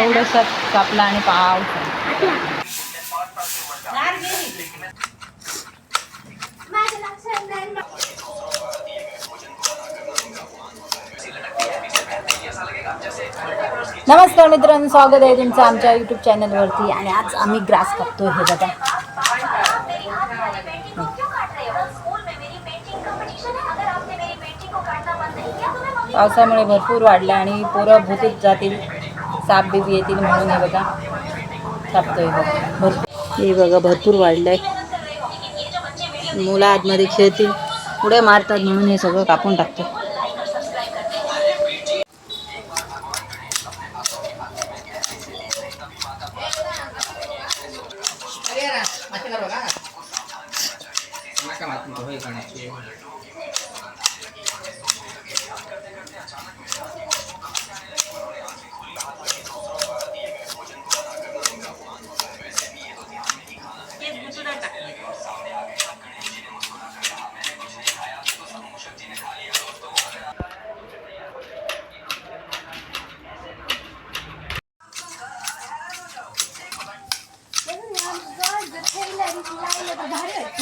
एवढंसं कापला आणि पाव नमस्कार मित्रांनो स्वागत आहे तुमचं आमच्या यूट्यूब चॅनलवरती आणि आज आम्ही ग्रास कापतोय हे बघा. पावसामुळे भरपूर वाढला आणि पोरं भूतीत जातील. साप बीप येतील म्हणून हे बघा कापतोय बघा. भरपूर हे बघा भरपूर वाढलंय. मुलं आतमध्ये खेळतील. पुढे मारतात म्हणून हे सगळं कापून टाकतो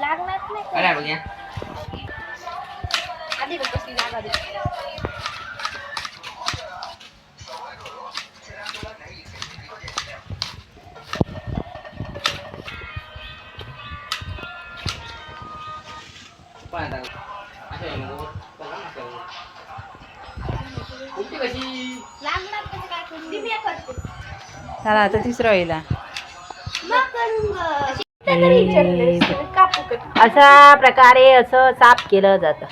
लागणार नाही. आधी बघ कसली जागा दे. लागणार कसं काय करू? ती मी करते. चला आता तिसरं मग करून तरी कापू का? अशा प्रकारे असं साफ केलं जातं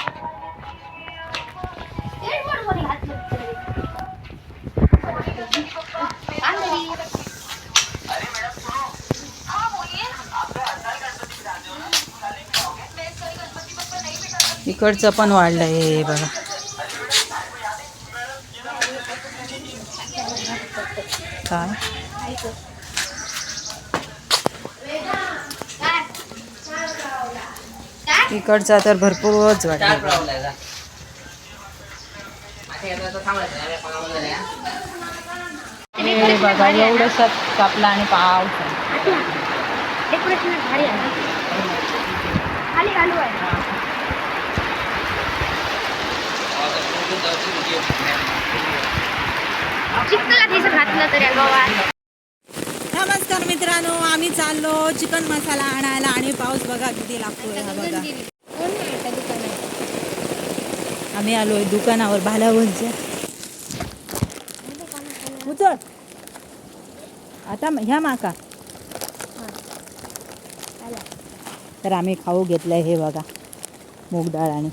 इकडचं पण वाढलंय हे बघा. काय? इकडचा तर भरपूरच वाढला. हे बघा एवढंसं कापला आणि पाऊस डेकोरेशन भारी आहे खाली घालू आहे चिकला तिचं घातलं तरी नमस्कार मित्रांनो आम्ही चाललो चिकन मसाला आणायला आणि पाऊस बघा किती लागतोय हा बघा. आम्ही आलोय दुकानावर भालावलच्या उचल. आता ह्या माका. तर आम्ही खाऊ घेतलंय हे बघा मूग डाळ आणि